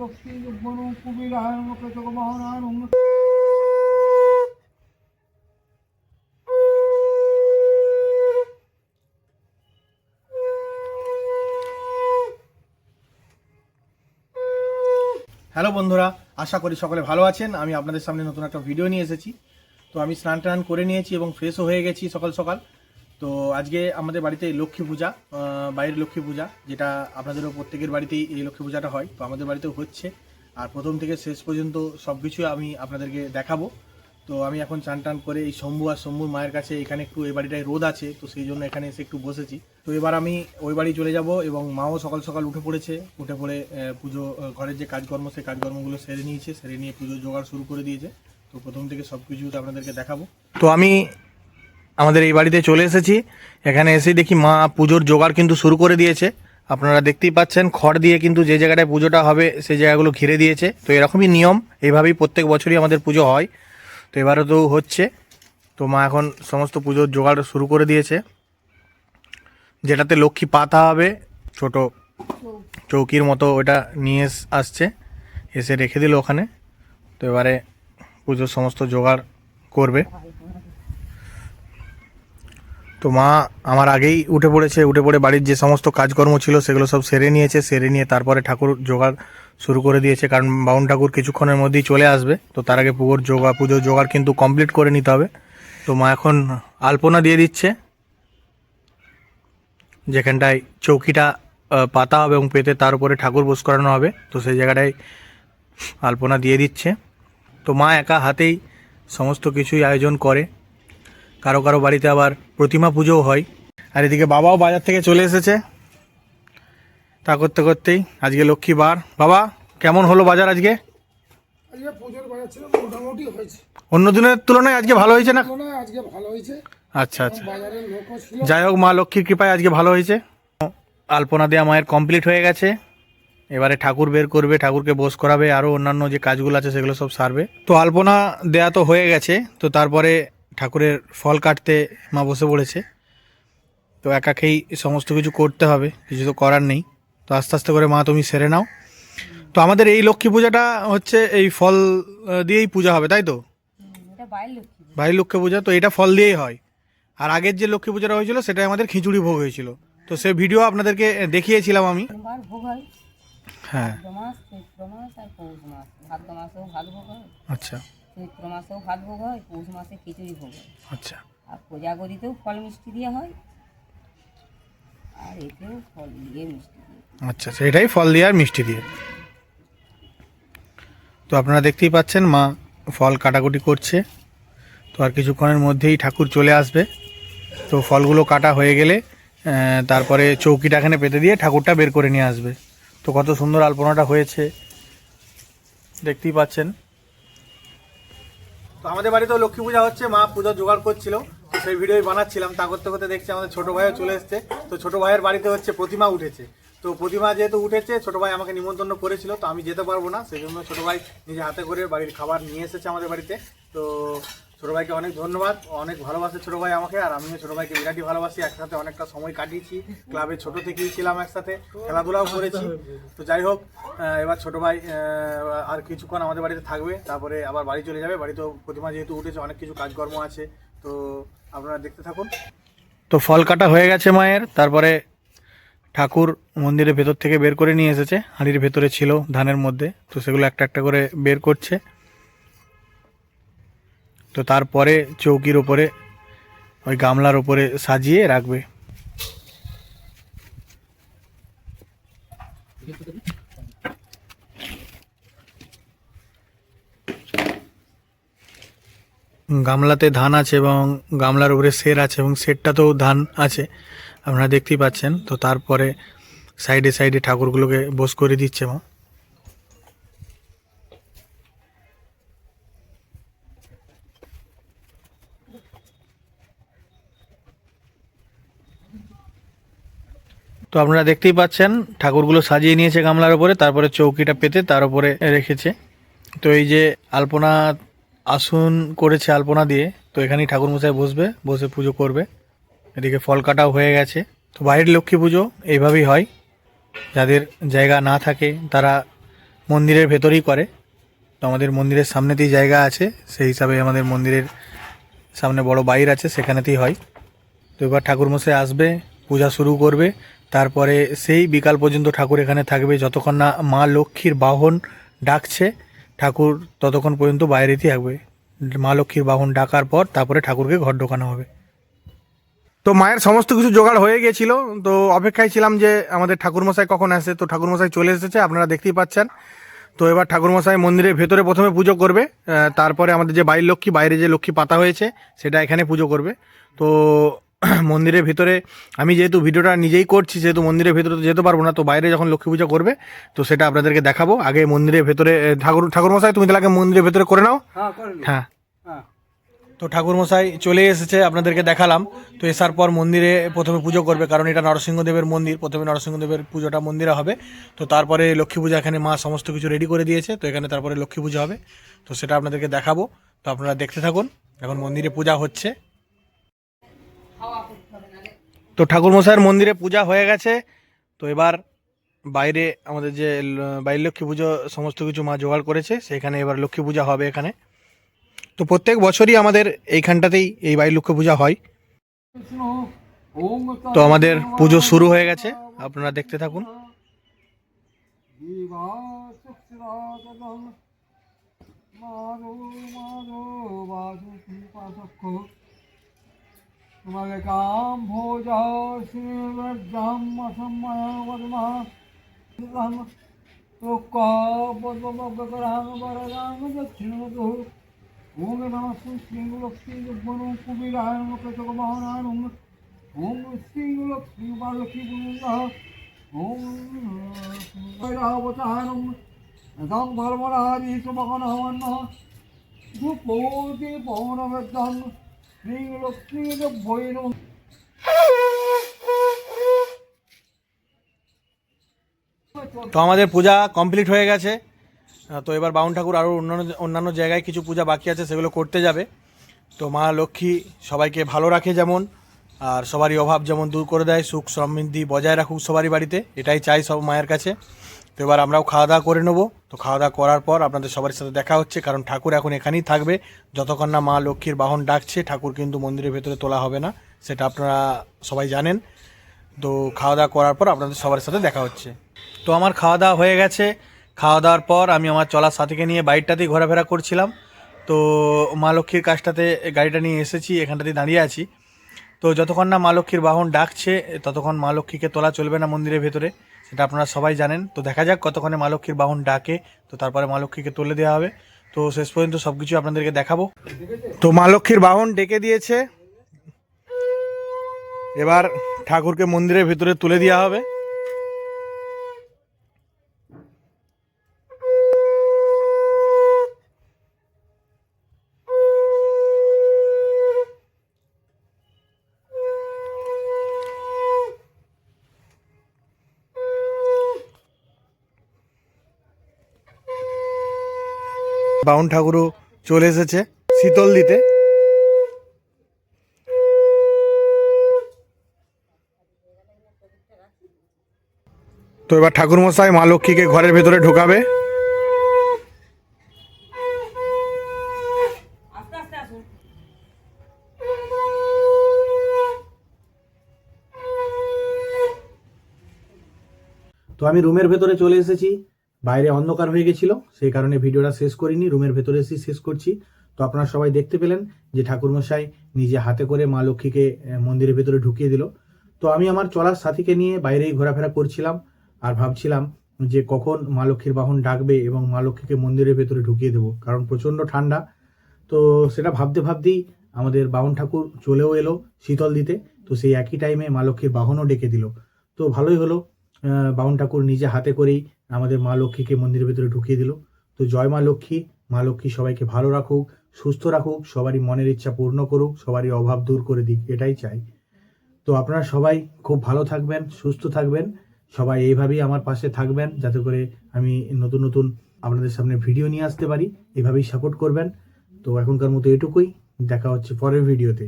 Lakshmi যুগ্মনু কুবিরায় মুখতক মহানানুম hello বন্ধুরা, আশা করি সকলে ভালো আছেন। আমি আপনাদের সামনে নতুন একটা ভিডিও নিয়ে এসেছি। তো আমি স্নান টান করে নিয়েছি এবং ফ্রেশও হয়ে গেছি সকাল সকাল। তো আজকে আমাদের বাড়িতে লক্ষ্মী পূজা বাইরের লক্ষ্মী পূজা, যেটা আপনাদেরও প্রত্যেকের বাড়িতেই এই লক্ষ্মী পূজাটা হয়, তো আমাদের বাড়িতেও হচ্ছে। আর প্রথম থেকে শেষ পর্যন্ত সব কিছু আমি আপনাদেরকে দেখাবো। তো আমি এখন চান টান করে এই শম্ভু আর শম্ভুর মায়ের কাছে এখানে একটু এই বাড়িটায় রোদ আছে, তো সেই জন্য এখানে এসে একটু বসেছি। তো এবার আমি ওই বাড়ি চলে যাব এবং মাও সকাল সকাল উঠে পড়েছে। উঠে পড়ে পুজো ঘরের যে কাজকর্ম, সেই কাজকর্মগুলো সেরে নিয়েছে। সেরে নিয়ে পুজো জোগাড় শুরু করে দিয়েছে। তো প্রথম থেকে সব কিছু আপনাদেরকে দেখাবো। তো আমি আমাদের এই বাড়িতে চলে এসেছি। এখানে এসে দেখি মা পুজোর জোগাড় কিন্তু শুরু করে দিয়েছে। আপনারা দেখতেই পাচ্ছেন, খড় দিয়ে কিন্তু যে জায়গাটায় পুজোটা হবে, সেই জায়গাগুলো ঘিরে দিয়েছে। তো এরকমই নিয়ম, এইভাবেই প্রত্যেক বছরই আমাদের পুজো হয়। তো এবারও তো হচ্ছে। তো মা এখন সমস্ত পুজোর জোগাড় শুরু করে দিয়েছে। যেটাতে লক্ষ্মী পাতা হবে, ছোট চৌকির মতো ওটা নিয়ে আসছে। এসে রেখে দিল ওখানে। তো এবারে পুজোর সমস্ত জোগাড় করবে। তো মা আমার আগেই উঠে পড়েছে, উঠে পড়ে বাড়ির যে সমস্ত কাজকর্ম ছিল সেগুলো সব সেরে নিয়েছে, সেরে নিয়ে তারপরে ঠাকুর জোগাড় শুরু করে দিয়েছে, কারণ বাউন ঠাকুর কিছুক্ষণের মধ্যেই চলে আসবে, তো তার আগে পুজোর যোগা পুজোর জোগাড় কিন্তু কমপ্লিট করে নিতে হবে। তো মা এখন আলপনা দিয়ে দিচ্ছে, যেখানটায় চৌকিটা পাতা হবে এবং পেতে তার উপরে ঠাকুর বোস করানো হবে, তো সেই জায়গাটায় আলপনা দিয়ে দিচ্ছে। তো মা একা হাতেই সমস্ত কিছুই আয়োজন করে কারও কারও বাড়িতে আবার প্রতিমা পুজোও হয়। আর এদিকে বাবাও বাজার থেকে চলে এসেছে। তা করতে করতেই আজকে লক্ষ্মী বার। বাবা কেমন হলো বাজার আজকে? অন্য দিনের তুলনায় আজকে ভালো হয়েছে না? আচ্ছা আচ্ছা। যাই হোক মা লক্ষ্মীর কৃপায় আজকে ভালো হয়েছে। আলপনা দেওয়া মায়ের কমপ্লিট হয়ে গেছে। এবারে ঠাকুর বের করবে ঠাকুরকে বোস করাবে আরও অন্যান্য যে কাজগুলো আছে সেগুলো সব সারবে। তো আলপনা দেয়া তো হয়ে গেছে তো তারপরে ঠাকুরের ফল কাটতে মা বসে পড়েছে। তো একাকেই সমস্ত কিছু করতে হবে কিছু তো করার নেই। তো আস্তে আস্তে করে মা তুমি সেরে নাও। তো আমাদের এই লক্ষ্মী পূজাটা হচ্ছে এই ফল দিয়েই পূজা হবে তাই তো? ভাই লক্ষ্মী পূজা। তো এটা ফল দিয়েই হয়। আর আগের যে লক্ষ্মী পূজাটা হয়েছিল সেটা আমাদের খিচুড়ি ভোগ হয়েছিল। তো সে ভিডিও আপনাদেরকে দেখিয়েছিলাম আমি। হয়। আচ্ছা। চৈত্র মাসেও ভাত ভোগ হয় পৌষ মাসে খিচুড়ি ভোগ হয়। আচ্ছা। আর কোজাগরিতেও ফল মিষ্টি দেওয়া হয়। আর এতেও ফল দিয়ে মিষ্টি দিয়ে আচ্ছা আচ্ছা এটাই ফল দিয়ে আর মিষ্টি দিয়ে। তো আপনারা দেখতেই পাচ্ছেন মা ফল কাটাকুটি করছে। তো আর কিছুক্ষণের মধ্যেই ঠাকুর চলে আসবে। তো ফলগুলো কাটা হয়ে গেলে তারপরে চৌকিটা এখানে পেতে দিয়ে ঠাকুরটা বের করে নিয়ে আসবে। তো কত সুন্দর আলপনাটা হয়েছে। দেখতেই পাচ্ছেন। তো আমাদের বাড়িতেও লক্ষ্মী পূজা হচ্ছে, মা পূজা জোগাড় করছিল। সেই ভিডিওই বানাচ্ছিলাম, তা করতে করতে দেখছি আমাদের ছোটো ভাইও চলে এসছে। তো ছোটো ভাইয়ের বাড়িতে হচ্ছে প্রতিমা উঠেছে। তো প্রতিমা যেহেতু উঠেছে, ছোট ভাই আমাকে নিমন্ত্রণ করেছিল, তো আমি যেতে পারব না। সেই জন্য ছোটো ভাই নিজে হাতে করে বাড়ির খাবার নিয়ে এসেছে আমাদের বাড়িতে। তো ছোট ভাইকে অনেক ধন্যবাদ, অনেক ভালোবাসে ছোটো ভাই আমাকে, আর আমিও ছোটো ভাইকে বিরাটই ভালোবাসি। একসাথে অনেকটা সময় কাটিয়েছি, ক্লাবে ছোট থেকেই ছিলাম একসাথে, খেলাধুলাও করেছি। তো যাই হোক এবার ছোট ভাই আর কিছুক্ষণ আমাদের বাড়িতে থাকবে, তারপরে আবার বাড়ি চলে যাবে। বাড়িতেও প্রতিমা যেহেতু উঠেছে, অনেক কিছু কাজকর্ম আছে। তো আপনারা দেখতে থাকুন। তো ফল কাটা হয়ে গেছে মায়ের, তারপরে ঠাকুর মন্দিরের ভেতর থেকে বের করে নিয়ে এসেছে, হাঁড়ির ভেতরে ছিল ধানের মধ্যে। তো সেগুলো একটা একটা করে বের করছে। তো তারপরে চৌকির ওপরে ওই গামলার ওপরে সাজিয়ে রাখবে। গামলাতে ধান আছে এবং গামলার উপরে সের আছে এবং সেরটাতেও ধান আছে, আপনারা দেখতেই পাচ্ছেন। তো তারপরে সাইডে সাইডে ঠাকুরগুলোকে বোস করে দিচ্ছে মা। তো আপনারা দেখতেই পাচ্ছেন, ঠাকুরগুলো সাজিয়ে নিয়েছে গামলার উপরে, তারপরে চৌকিটা পেতে তার উপরে রেখেছে। তো এই যে আলপনা আসন করেছে আলপনা দিয়ে, তো এখানেই ঠাকুর মশাই বসবে, বসে পুজো করবে। এদিকে ফল কাটাও হয়ে গেছে। তো বাইরের লক্ষ্মী পুজো এইভাবেই হয়। যাদের জায়গা না থাকে, তারা মন্দিরের ভেতরেই করে। তো আমাদের মন্দিরের সামনেতেই জায়গা আছে, সেই হিসাবে আমাদের মন্দিরের সামনে বড় বাইর আছে, সেখানেতেই হয়। তো এবার ঠাকুরমশাই আসবে, পূজা শুরু করবে। তারপরে সেই বিকাল পর্যন্ত ঠাকুর এখানে থাকবে। যতক্ষণ না মা লক্ষ্মীর বাহন ডাকছে, ঠাকুর ততক্ষণ পর্যন্ত বাইরেতেই থাকবে। মা লক্ষ্মীর বাহন ডাকার পর তারপরে ঠাকুরকে ঘর ঢোকানো হবে। তো মায়ের সমস্ত কিছু জোগাড় হয়ে গেছিল। তো অপেক্ষায় ছিলাম যে আমাদের ঠাকুরমশাই কখন আসে। তো ঠাকুরমশাই চলে এসেছে, আপনারা দেখতেই পাচ্ছেন। তো এবার ঠাকুরমশাই মন্দিরের ভেতরে প্রথমে পুজো করবে। তারপরে আমাদের যে বাইর লক্ষ্মী, বাইরে যে লক্ষ্মী পাতা হয়েছে, সেটা এখানে পুজো করবে। তো মন্দিরের ভিতরে আমি যেহেতু ভিডিওটা নিজেই করছি যেহেতু মন্দিরের ভিতরে তো যেতে পারব না তো বাইরে যখন লক্ষ্মী পুজো করবে তো সেটা আপনাদেরকে দেখাবো। আগে মন্দিরের ভেতরে আহ, ঠাকুর ঠাকুরমশাই তুমি তাহলে আগে মন্দিরের ভেতরে করে নাও। হ্যাঁ। হ্যাঁ। হ্যাঁ। তো ঠাকুরমশাই চলে এসেছে আপনাদেরকে দেখালাম। তো এসার পর মন্দিরে প্রথমে পুজো করবে কারণ এটা নরসিংহদেবের মন্দির প্রথমে নরসিংহদেবের পুজোটা মন্দিরে হবে। তো তারপরে লক্ষ্মী পূজা এখানে মা সমস্ত কিছু রেডি করে দিয়েছে তো এখানে তারপরে লক্ষ্মী পূজা হবে। তো সেটা আপনাদেরকে দেখাবো তো আপনারা দেখতে থাকুন। এখন মন্দিরে পূজা হচ্ছে। তো ঠাকুরমশাইয়ের মন্দিরে পূজা হয়ে গেছে তো এবার বাইরে আমাদের যে বাইর লক্ষ্মী পুজো সমস্ত কিছু মা জোগাড় করেছে সেখানে এবার লক্ষ্মী পূজা হবে এখানে তো প্রত্যেক বছরই আমাদের এইখানটাতেই এই বাইর লক্ষ্মী পূজা হয় তো আমাদের পুজো শুরু হয়ে গেছে আপনারা দেখতে থাকুন জীবা সুক্ষিরাতদম মাধো মাধো বাধু পাশক্ষ তোমাকে কাম ভোজ শ্রীব্রজাম অসম্ময় বদমা তোকাম বরদাম দক্ষিণ ওম নম শ্রী লক্ষ্মী যুগ্মনু কুবিরায় মুখতক মহানানুং ওম শ্রী লক্ষ্মী তো আমাদের পূজা কমপ্লিট হয়ে গেছে। তো এবার বাউন ঠাকুর আরও অন্যান্য অন্যান্য জায়গায় কিছু পূজা বাকি আছে, সেগুলো করতে যাবে। তো মা লক্ষ্মী সবাইকে ভালো রাখে যেমন, আর সবারই অভাব যেমন দূর করে দেয়, সুখ সমৃদ্ধি বজায় রাখুক সবারই বাড়িতে, এটাই চাই সব মায়ের কাছে। তো এবার আমরাও খাওয়া দাওয়া করে নেব। তো খাওয়া দাওয়া করার পর আপনাদের সবার সাথে দেখা হচ্ছে, কারণ ঠাকুর এখন এখানেই থাকবে। যতক্ষণ না মা লক্ষ্মীর বাহন ডাকছে, ঠাকুর কিন্তু মন্দিরের ভেতরে তোলা হবে না, সেটা আপনারা সবাই জানেন। তো খাওয়া দাওয়া করার পর আপনাদের সবার সাথে দেখা হচ্ছে। তো আমার খাওয়া দাওয়া হয়ে গেছে। খাওয়া দাওয়ার পর আমি আমার চলার সাথীকে নিয়ে বাইকটাতেই ঘোরাফেরা করছিলাম। তো মা লক্ষ্মীর কাজটাতে গাড়িটা নিয়ে এসেছি, এখানটাতেই দাঁড়িয়ে আছি। তো যতক্ষণ না মা লক্ষ্মীর বাহন ডাকছে, ততক্ষণ মা লক্ষ্মীকে তোলা চলবে না মন্দিরের ভেতরে। সেটা আপনারা সবাই জানেন। তো দেখা যাক কতক্ষণে মা লক্ষ্মীর বাহন ডাকে, তো তারপরে মা লক্ষ্মীকে তুলে দেওয়া হবে। তো শেষ পর্যন্ত সব কিছু আপনাদেরকে দেখাবো। তো মা লক্ষ্মীর বাহন ডেকে দিয়েছে। এবার ঠাকুরকে মন্দিরের ভিতরে তুলে দেওয়া হবে। বাউন ঠাকুরও চলে এসেছে শীতল দিতে। তো এবার ঠাকুরমশাই মা লক্ষ্মীকে ঘরের ভেতরে ঢোকাবে। আস্তে আস্তে আসুন। তো আমি রুমের ভেতরে চলে এসেছি। বাইরে অন্ধকার হয়ে গেছিল, সেই কারণে ভিডিওটা শেষ করিনি, রুমের ভেতরে এসে শেষ করছি। তো আপনারা সবাই দেখতে পেলেন যে ঠাকুরমশাই নিজে হাতে করে মা লক্ষ্মীকে মন্দিরের ভেতরে ঢুকিয়ে দিল। তো আমি আমার চলার সাথীকে নিয়ে বাইরেই ঘোরাফেরা করছিলাম আর ভাবছিলাম যে কখন মা লক্ষ্মীর বাহন ডাকবে এবং মা লক্ষ্মীকে মন্দিরের ভেতরে ঢুকিয়ে দেবো, কারণ প্রচণ্ড ঠান্ডা। তো সেটা ভাবতে ভাবতেই আমাদের বাহন ঠাকুর চলেও এলো শীতল দিতে। তো সেই একই টাইমে মা লক্ষ্মীর বাহনও ডেকে দিল। তো ভালোই হলো বাউন ঠাকুর নিজে হাতে করেই আমাদের মা লক্ষ্মীকে মন্দিরের ভেতরে ঢুকিয়ে দিল। তো জয় মা লক্ষ্মী মা লক্ষ্মী সবাইকে ভালো রাখুক, সুস্থ রাখুক, সবারই মনের ইচ্ছা পূর্ণ করুক, সবারই অভাব দূর করে দিক, এটাই চাই। তো আপনারা সবাই খুব ভালো থাকবেন, সুস্থ থাকবেন, সবাই এইভাবেই আমার পাশে থাকবেন, যাতে করে আমি নতুন নতুন আপনাদের সামনে ভিডিও নিয়ে আসতে পারি, এভাবেই সাপোর্ট করবেন। তো এখনকার মতো এটুকুই, দেখা হচ্ছে পরের ভিডিওতে।